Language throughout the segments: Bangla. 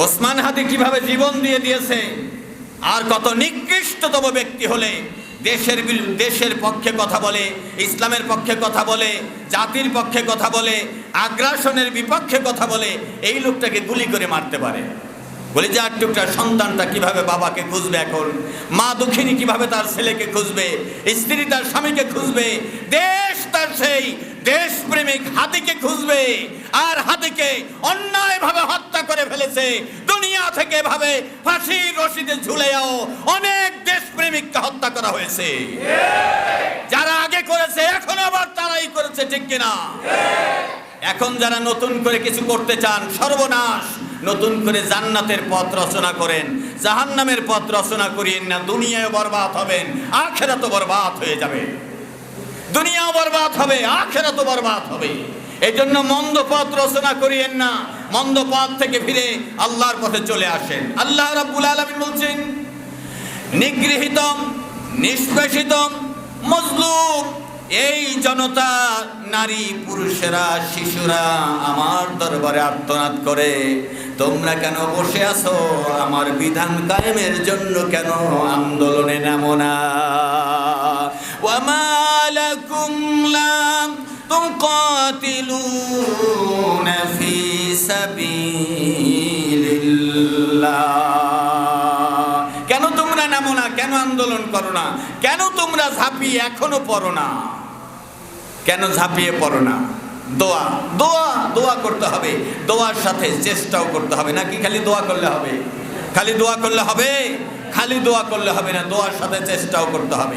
ওসমান হাদি কীভাবে জীবন দিয়ে দিয়েছে? আর কত নিকৃষ্টতম ব্যক্তি হলে দেশের দেশের পক্ষে কথা বলে, ইসলামের পক্ষে কথা বলে, জাতির পক্ষে কথা বলে, আগ্রাসনের বিপক্ষে কথা বলে, এই লোকটাকে গুলি করে মারতে পারে। বলে যে, আর টুকটা সন্তানটা কীভাবে বাবাকে খুঁজবে এখন? মা দুঃখিনী কীভাবে তার ছেলেকে খুঁজবে? স্ত্রী তার স্বামীকে খুঁজবে? দেশ তার সেই দেশপ্রেমিক হাতিকে খুঁজবে আর হাতিকে অন্যায়ভাবে হত্যা করে ফেলেছে। দুনিয়া থেকে ভাবে ফাঁসির রশিদে ঝুলেও অনেক দেশপ্রেমিককে হত্যা করা হয়েছে। যারা আগে করেছে, এখন আবার তারাই করেছে, ঠিক কিনা? এখন যারা নতুন করে কিছু করতে চান, সর্বনাশ। নতুন করে জান্নাতের পথ রচনা করেন, জাহান্নামের পথ রচনা করিয়েন না, দুনিয়ায় বরবাদ হবেন আখেরা তো বরবাদ হয়ে যাবে। দুনিয়াও বরবাদ হবে আখেরা তো বরবাদ হবে। এই জন্য মন্দ পথ রচনা করিয়েন না, মন্দ পথ থেকে ফিরে আল্লাহর পথে চলে আসেন। আল্লাহ রাব্বুল আলামিন বলছেন নিগৃহীত নিষ্পেষিত মজলুম, এই জনতা নারী, পুরুষেরা, শিশুরা আমার দরবারে আত্মনাদ করে, তোমরা কেন বসে আছো? আমার বিধান কায়েমের জন্য কেন আন্দোলনে নামো না? ওয়ামা লাকুম লা তুকাতিলুন ফি সাবিলিল্লাহ কেন তোমরা নামো না? কেন আন্দোলন করো না? কেন তোমরা ঝাঁপিয়ে এখনও পড়ো না? কেন ঝাঁপিয়ে পড়ো না? দোয়া দোয়া দোয়া করতে হবে। দোয়ার সাথে চেষ্টাও করতে হবে। নাকি খালি দোয়া করলে হবে? খালি দোয়া করলে হবে? খালি দোয়া করলে হবে না। দোয়ার সাথে চেষ্টাও করতে হবে।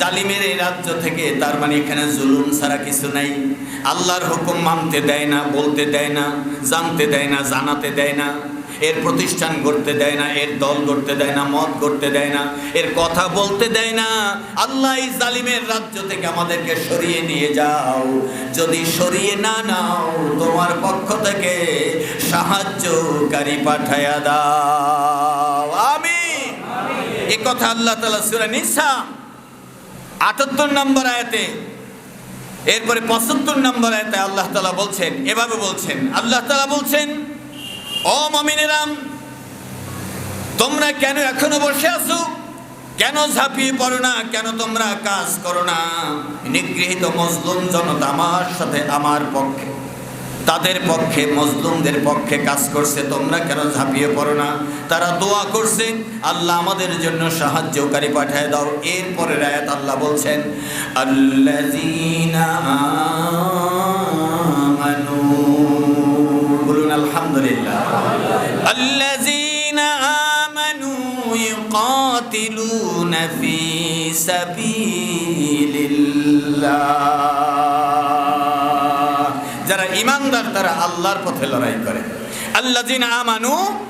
জালিমের এই রাজ্য থেকে তার মানে এখানে জুলুম ছাড়া কিছু নাই। আল্লাহর হুকুম মানতে দেয় না, বলতে দেয় না, জানতে দেয় না, জানাতে দেয় না। এর প্রতিষ্ঠান করতে দেয় না, এর দল করতে দেয় না, মত করতে দেয় না, এর কথা বলতে দেয় না। আল্লাহ এই জালিমের রাজ্য থেকে আমাদেরকে সরিয়ে নিয়ে যাও। যদি সরিয়ে না নাও, তোমার পক্ষ থেকে সাহায্যকারী পাঠায়া দাও। আমি এ কথা আল্লাহ তালা সুরা নিসা আটাত্তর নম্বর আয়াতে, এরপরে পঁচাত্তর নম্বর আয়াতে আল্লাহ তালা বলছেন, এভাবে বলছেন, আল্লাহ তালা বলছেন, ও মমিনেরাম, তোমরা কেন এখনও বসে আছো? কেন ঝাঁপিয়ে পড়ো না? কেন তোমরা কাজ করো না? নিগৃহীত মজলুম জনতা আমার সাথে, আমার পক্ষে। তাদের পক্ষে মজলুমদের পক্ষে কাজ করছে তোমরা কেন ঝাঁপিয়ে পড়ো না তারা দোয়া করছে আল্লাহ আমাদের জন্য সাহায্যকারী পাঠায় দাও এরপরের আয়াত আল্লাহ বলছেন আল্লাযীনা আমানু বলুন আলহামদুলিল্লাহ الذين آمنوا يقاتلون في سبيل الله তারা আল্লাহর পথে লড়াই করে। আল্লাযীনা আমানু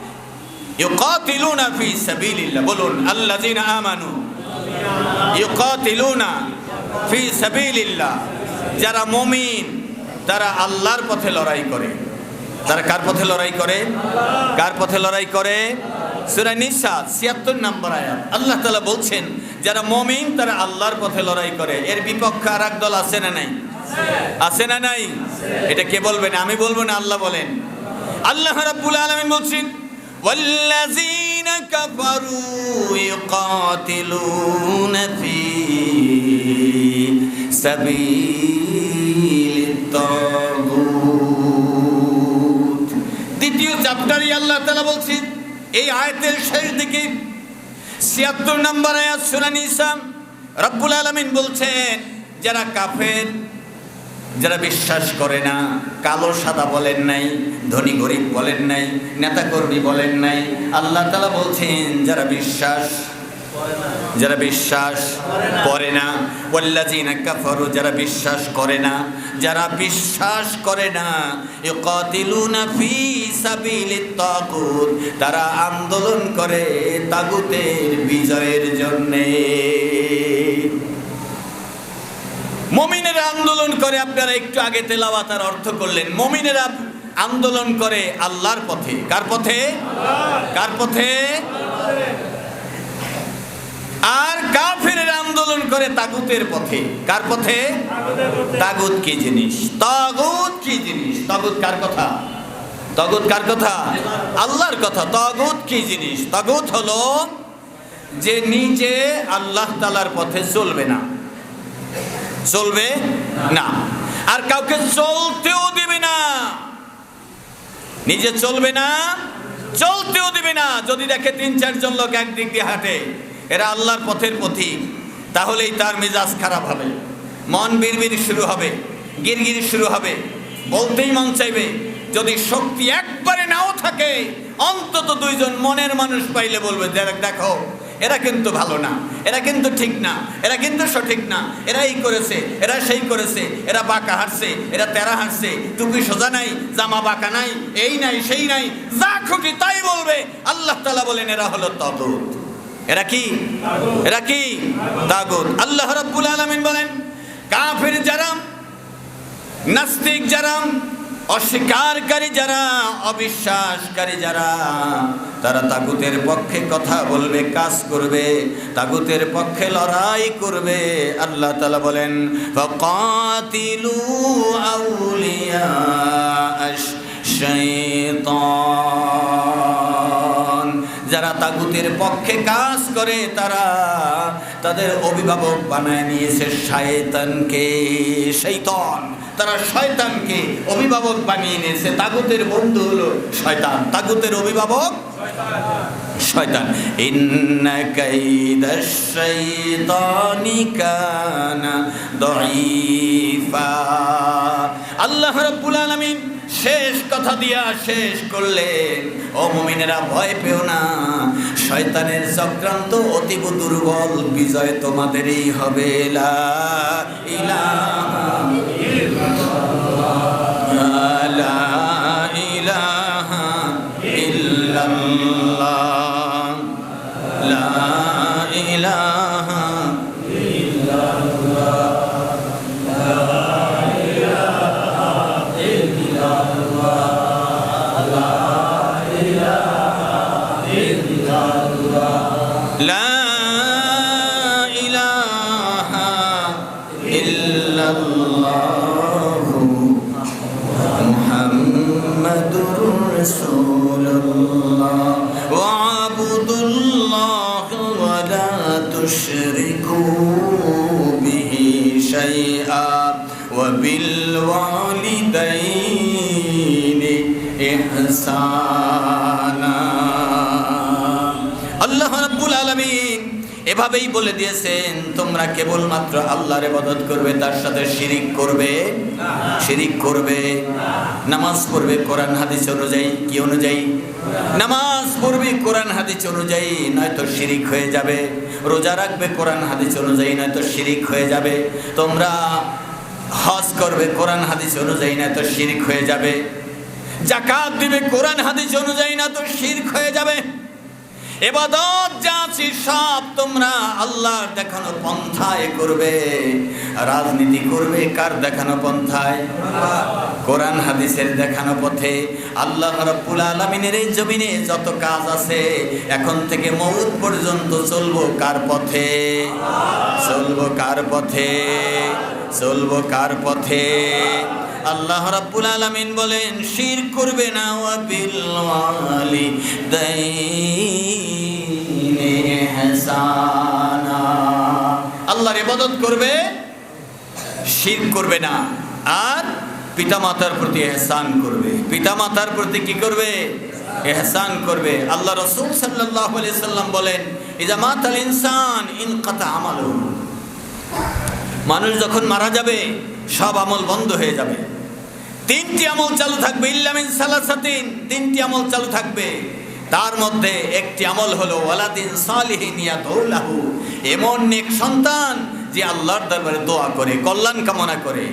ইউকাতিলুনা ফি সাবিলিল্লাহ। বলুন, আল্লাযীনা আমানু ইউকাতিলুনা ফি সাবিলিল্লাহ। যারা মুমিন, তারা আল্লাহর পথে লড়াই করে। তারা কার পথে লড়াই করে? কার পথে লড়াই করে? সূরা নিসা 76 নম্বর আয়াত। আল্লাহ তাআলা বলছেন, যারা মমিন, তারা আল্লাহর পথে লড়াই করে। এর বিপক্ষে আর দল আছে না নাই? আছে না নাই এটা কে বলবেন আমি বলবো না আল্লাহ বলেন আল্লাহ রাব্বুল আলামিন বলছেন والذين كفروا يقاتلون في سبيل الطاغوت দ্বিতীয় চ্যাপ্টারে আল্লাহ তাআলা বলছেন এই আয়াতের শেষ দিকে ছিয়াত্তর নম্বর আয়াত শুনানি ইসলাম রব্বুল আলমিন বলছেন যারা কাফের যারা বিশ্বাস করে না, কালো, সাদা বলেন নাই, ধনী, গরিব বলেন নাই, নেতাকর্মী বলেন নাই, আল্লাহ তালা বলছেন, যারা বিশ্বাস যারা বিশ্বাস করে না, ওয়াল্লাযীনা কাফারু, যারা বিশ্বাস করে না, যারা বিশ্বাস করে না, ইউকাতিলুনা ফি তাগুত, তারা আন্দোলন করে তাগুতের বিজয়ের জন্যে। মমিনেরা আন্দোলন করে আপনারা একটু আগে তেলাওয়াতার অর্থ করলেন। মমিনেরা আন্দোলন করে আল্লাহর পথে। কার পথে? কার পথে? আর কাফিরের আন্দোলন করে তাগুতের পথে। কার পথে? তাগুত কি জিনিস? তাগুত কি জিনিস? তাগুত কার কথা? তাগুত কার কথা? আল্লাহর কথা। তাগুত কি জিনিস? তাগুত হলো যে নিজে আল্লাহ তালার পথে চলবে না। চলবে? না। আর কাউকে চলতেও দিবে না। নিজে চলবে না, চলতেও দিবে না। যদি দেখে তিন, চারজন লোক একদিক দিয়ে হাঁটে, এরা আল্লাহর পথের পথিক তাহলেই তার মেজাজ খারাপ হবে। মন বিড়বিড় শুরু হবে, গিরগির শুরু হবে, বলতেই মন চাইবে, যদি শক্তি একবারে নাও থাকে, অন্তত দুইজন মনের মানুষ পাইলে বলবে দেখো এরা কিন্তু ভালো না এরা কিন্তু ঠিক না এরা কিন্তু সঠিক না এরা এই করেছে এরা সেই করেছে এরা বাঁকা হাঁটছে এরা তেরা হাঁটছে টুপি সোজা নাই জামা বাঁকা নাই এই নাই সেই নাই যা খুশি তাই বলবে। আল্লাহ তালা বলেন এরা হলো তগুত। এরা কি? এরা কি? তাগুত। আল্লাহ রব্বুল আলামিন বলেন কাফির যারা নাস্তিক যারা অস্বীকারী যারা অবিশ্বাসকারী যারা তারা তাগুতের পক্ষে কথা বলবে, কাজ করবে, তাগুতের পক্ষে লড়াই করবে। আল্লাহ তালা বলেন, ফকাতিলু আউলিয়া যারা তাগুতের পক্ষে কাজ করে, তারা তাদের অভিভাবক বানায় নিয়েছে শয়তানকে শৈতান তারা শয়তানকে অভিভাবক বানিয়ে নিয়েছে তাগুতের বন্ধু হলো শয়তান। তাগুতের অভিভাবক শয়তান। ইন্না দাঈফা। আল্লাহ রাব্বুল আলামিন শেষ কথা দিয়া শেষ করলেন। ও মুমিনেরা, ভয় পেও না। শয়তানের চক্রান্ত অতীব দুর্বল। বিজয় তোমাদেরই হবে। লা الله محمد رسول الله واعبدوا الله ولا تشركوا به شيئا وبالوالدين إحسانا এভাবেই বলে দিয়েছেন, তোমরা কেবলমাত্র আল্লাহর ইবাদত করবে, তার সাথে শিরিক করবে শিরিক করবে, নামাজ পড়বে, কোরআন, হাদিস অনুযায়ী, কি অনুযায়ী? নামাজ পড়বে, কোরআন, হাদিস অনুযায়ী, নয়তো শিরিক হয়ে যাবে। রোজা রাখবে, কোরআন, হাদিস অনুযায়ী, নয়তো শিরিক হয়ে যাবে। তোমরা হজ করবে, কোরআন, হাদিস অনুযায়ী, নয়তো শিরিক হয়ে যাবে। জাকাত দিবে, কোরআন, হাদিস অনুযায়ী না তো শিরক হয়ে যাবে। এবাদত যা সব তোমরা আল্লাহর দেখানো পন্থায় করবে। রাজনীতি করবে, কার দেখানো পন্থায়? কোরআন, হাদিসের দেখানো পথে। আল্লাহ রাব্বুল আলামিনের এই জমিনে যত কাজ আছে, এখন থেকে মৌত পর্যন্ত চলবো কার পথে? চলবো কার পথে? চলবো কার পথে? আল্লাহ রাব্বুল আলামিন বলেন, শির করবে না ওয়া বিল ওয়ালিদাইনি ইহসানা আল্লাহর ইবাদত করবে, শির করবে না। আর পিতামাতার প্রতি এহসান করবে। পিতামাতার প্রতি কি করবে? এহসান করবে। আল্লাহ রসুল সাল্লাল্লাহু আলাইহি সাল্লাম বলেন ইজা মাতাল ইনসান ইনকাতা আমালু মানুষ যখন মারা যাবে, সব আমল বন্ধ হয়ে যাবে। তিনটি আমল চালু থাকবে ইল্লামিন সালাসাতিন, তিনটি আমল চালু থাকবে। তার মধ্যে একটি আমল হলো, ওয়ালাদিন সালিহিন ইয়াদউলাহু এমন নেক সন্তান যে আল্লাহর দরবারে দোয়া করে, কল্যাণ কামনা করে।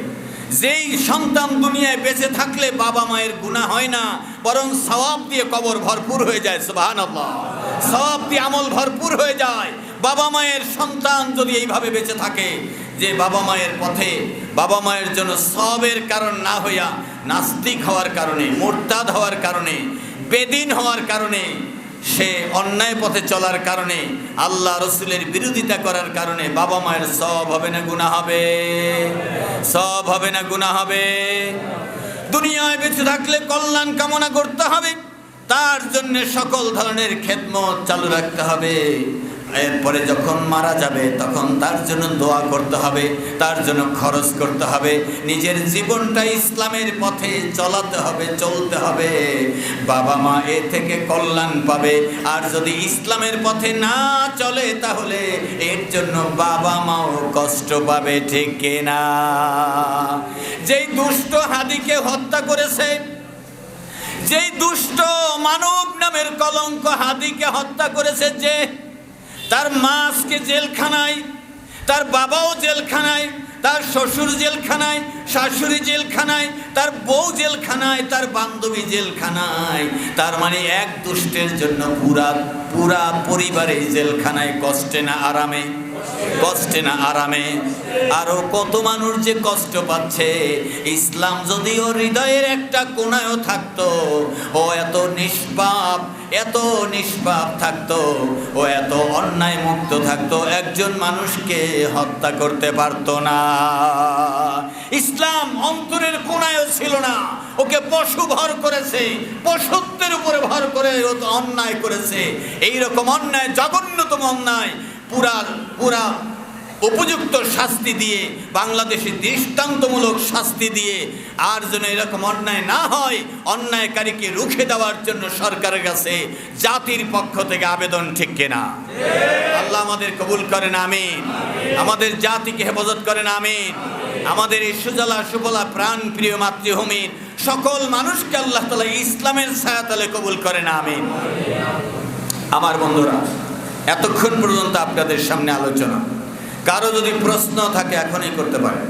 যেই সন্তান দুনিয়ায় বেঁচে থাকলে বাবা মায়ের গুনাহ হয় না, বরং সওয়াব দিয়ে কবর ভরপুর হয়ে যায়, সুবহানাল্লাহ। সওয়াব দিয়ে আমল ভরপুর হয়ে যায়। বাবা মায়ের সন্তান যদি এইভাবে বেঁচে থাকে, যে বাবা মায়ের পথে, বাবা মায়ের জন্য সবের কারণ না হইয়া নাস্তিক হওয়ার কারণে, মোরতাদ হওয়ার কারণে, বেদিন হওয়ার কারণে, সে অন্যায় পথে চলার কারণে, আল্লাহ রসুলের বিরোধিতা করার কারণে বাবা মায়ের সব হবে না গুণা হবে। সব হবে না গুণা হবে। দুনিয়ায় বেঁচে থাকলে কল্যাণ কামনা করতে হবে, তার জন্য সকল ধরনের খেদমত চালু রাখতে হবে। এরপরে যখন মারা যাবে, তখন তার জন্য দোয়া করতে হবে, তার জন্য খরচ করতে হবে, নিজের জীবনটা ইসলামের পথে চলাতে হবে, চলতে হবে। বাবা মা এ থেকে কল্যাণ পাবে। আর যদি ইসলামের পথে না চলে, তাহলে এর জন্য বাবা মাও কষ্ট পাবে, ঠিক কিনা যেই দুষ্ট হাদিকে হত্যা করেছে, যেই দুষ্ট মানব নামের কলঙ্ক হাদিকে হত্যা করেছে, যে তার মা আজকে জেলখানায়, তার বাবাও জেলখানায়, তার শ্বশুর জেলখানায়, শাশুড়ি জেলখানায়, তার বউ জেলখানায়, তার বান্ধবী জেলখানায়। তার মানে এক দুষ্টের জন্য পুরা পুরা পরিবারে জেলখানায় কষ্টে না আরামে, কষ্টে না আরামে। আরও কত মানুষ যে কষ্ট পাচ্ছে। ইসলাম যদিও হৃদয়ের একটা কোনায়ও থাকতো, ও এত নিষ্পাপ এত নিষ্পাপ থাকতো ও এত অন্যায় মুক্ত থাকতো, একজন মানুষকে হত্যা করতে পারতো না। ইসলাম অন্তরের কোনায়ও ছিল না। ওকে পশু ভর করেছে, পশুত্বের উপরে ভর করে ও অন্যায় করেছে। এই রকম অন্যায়, জঘন্যতম অন্যায় পুরা পুরা উপযুক্ত শাস্তি দিয়ে, বাংলাদেশে দৃষ্টান্তমূলক শাস্তি দিয়ে আর যেন এরকম অন্যায় না হয়, অন্যায়কারীকে রুখে দেওয়ার জন্য সরকারের কাছে জাতির পক্ষ থেকে আবেদন ঠিক কিনা? আল্লাহ আমাদের কবুল করেন, আমিন। আমাদের জাতিকে হেফাজত করেন, আমিন। আমাদের এই সুজলা সুফলা প্রাণ প্রিয় মাতৃভূমির সকল মানুষকে আল্লাহ তালা ইসলামের ছায়াতলে কবুল করেন, আমিন। আমার বন্ধুরা, এতক্ষণ পর্যন্ত আপনাদের সামনে আলোচনা। কারও যদি প্রশ্ন থাকে এখনই করতে পারেন।